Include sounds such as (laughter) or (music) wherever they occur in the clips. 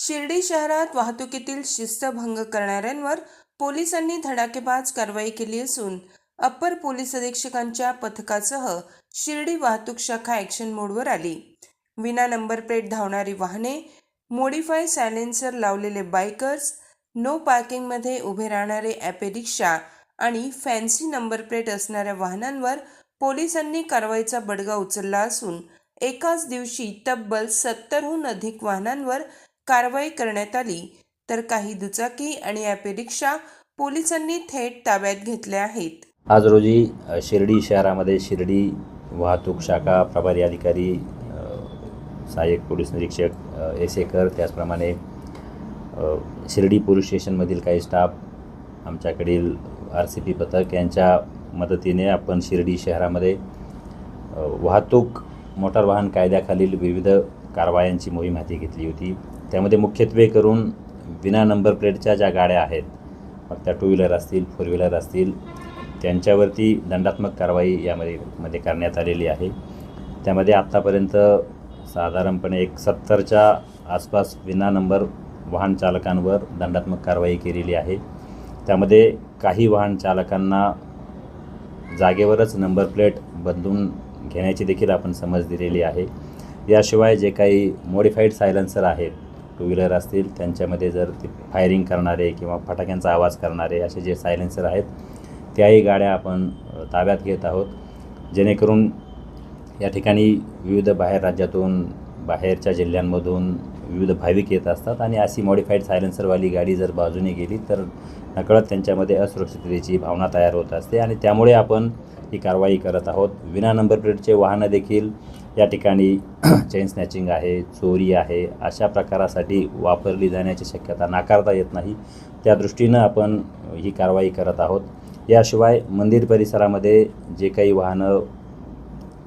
शिर्डी शहरात वाहतुकीतील शिस्तभंग करणाऱ्यांवर पोलिसांनी धडाकेबाज कारवाई केली असून अप्पर पोलीस अधीक्षकांच्या पथकासह शिर्डी वाहतूक शाखा ॲक्शन मोडवर आली. विना नंबर प्लेट धावणारी वाहने मोडिफाय सायलेन्सर लावलेले बायकर्स नो पार्किंगमध्ये उभे राहणारे ॲपे रिक्षा आणि फॅन्सी नंबर प्लेट असणाऱ्या वाहनांवर पोलिसांनी कारवाईचा बडगा उचलला असून एकाच दिवशी तब्बल सत्तरहून अधिक वाहनांवर कारवाई करण्यात आली. तर काही दुचाकी आणि ॲपे रिक्षा पोलिसांनी थेट ताब्यात घेतल्या आहेत. आज रोजी शिर्डी शहरामध्ये शिर्डी वाहतूक शाखा प्रभारी अधिकारी सहाय्यक पोलीस निरीक्षक एसेकर त्याचप्रमाणे शिर्डी पोलीस स्टेशनमधील काही स्टाफ आमच्याकडील आर सी पी पथक यांच्या मदतीने आपण शिर्डी शहरामध्ये वाहतूक मोटार वाहन कायद्याखालील विविध कारवायांची मोहीम हाती घेतली होती. त्यामध्ये मुख्यत्वे करून विना नंबर प्लेटच्या ज्या गाड्या आहेत मग त्या टू व्हीलर असतील फोर व्हीलर असतील त्यांच्यावरती दंडात्मक कारवाई यामध्ये मध्ये करण्यात आलेली आहे. त्यामध्ये आत्तापर्यंत साधारणपणे एक सत्तरच्या आसपास विना नंबर वाहन चालकांवर दंडात्मक कारवाई केलेली आहे. त्यामध्ये काही वाहन चालकांना जागेवरच नंबर प्लेट बदलून घेण्याची देखील आपण समज दिलेली आहे. याशिवाय जे काही मॉडिफाईड सायलेन्सर आहेत टू व्हीलर असतील त्यांच्यामध्ये जर ते फायरिंग करणारे किंवा फटाक्यांचा आवाज करणारे असे जे सायलेन्सर आहेत त्याही गाड्या आपण ताब्यात घेत आहोत. जेणेकरून या ठिकाणी विविध बाहेर राज्यातून बाहेरच्या जिल्ह्यांमधून विविध भाविक येत असतात आणि अशी मॉडिफाईड सायलेन्सरवाली गाडी जर बाजूने गेली तर नकळत त्यांच्यामध्ये असुरक्षिततेची भावना तयार होत असते आणि त्यामुळे आपण ही कारवाई करत आहोत. विना नंबर प्लेटचे वाहनं देखील या ठिकाणी (clears throat) चेन स्नॅचिंग आहे चोरी आहे अशा प्रकारासाठी वापरली जाण्याची शक्यता नाकारता येत नाही. त्या दृष्टीनं आपण ही कारवाई करत आहोत. याशिवाय मंदिर परिसरामध्ये जे काही वाहनं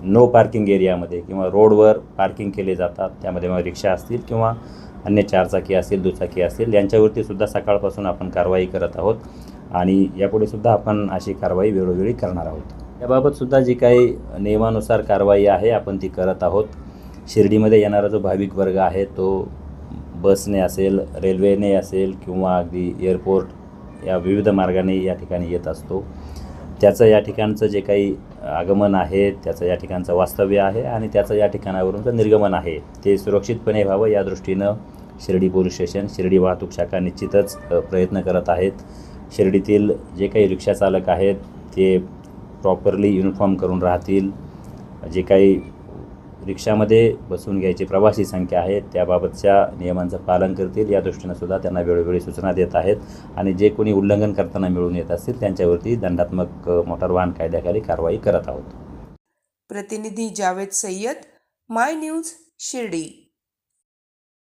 नो पार्किंग एरियामध्ये किंवा रोडवर पार्किंग केले जातात त्यामध्ये मग रिक्षा असतील किंवा अन्य चारचाकी असतील दुचाकी असतील यांच्यावरती सुद्धा सकाळपासून आपण कारवाई करत आहोत. आणि यापुढे सुद्धा आपण अशी कारवाई वेळोवेळी करणार आहोत. याबाबत सुद्धा जी काही नियमानुसार कारवाई आहे आपण ती करत आहोत. शिर्डीमध्ये येणारा जो भाविक वर्ग आहे तो बसने असेल रेल्वेने असेल किंवा अगदी एअरपोर्ट या विविध मार्गाने या ठिकाणी येत असतो. त्याचं या ठिकाणचं जे काही आगमन आहे त्याचं या ठिकाणचं वास्तव्य आहे आणि त्याचं या ठिकाणावरूनचं निर्गमन आहे. ते सुरक्षितपणे व्हावं या दृष्टीनं शिर्डी पोलीस स्टेशन शिर्डी वाहतूक शाखा निश्चितच प्रयत्न करत आहेत. शिर्डीतील जे काही रिक्षा चालक आहेत ते प्रॉपरली युनिफॉर्म करून राहतील. जे काही रिक्षामध्ये बसून घ्यायची प्रवासी संख्या आहे त्याबाबतच्या नियमांचं पालन करतील. या दृष्टीनं सुद्धा त्यांना वेळोवेळी सूचना देत आहेत. आणि जे कोणी उल्लंघन करताना मिळून येत असतील त्यांच्यावरती दंडात्मक मोटार वाहन कायद्याखाली कारवाई करत आहोत. प्रतिनिधी जावेद सय्यद माय न्यूज शिर्डी.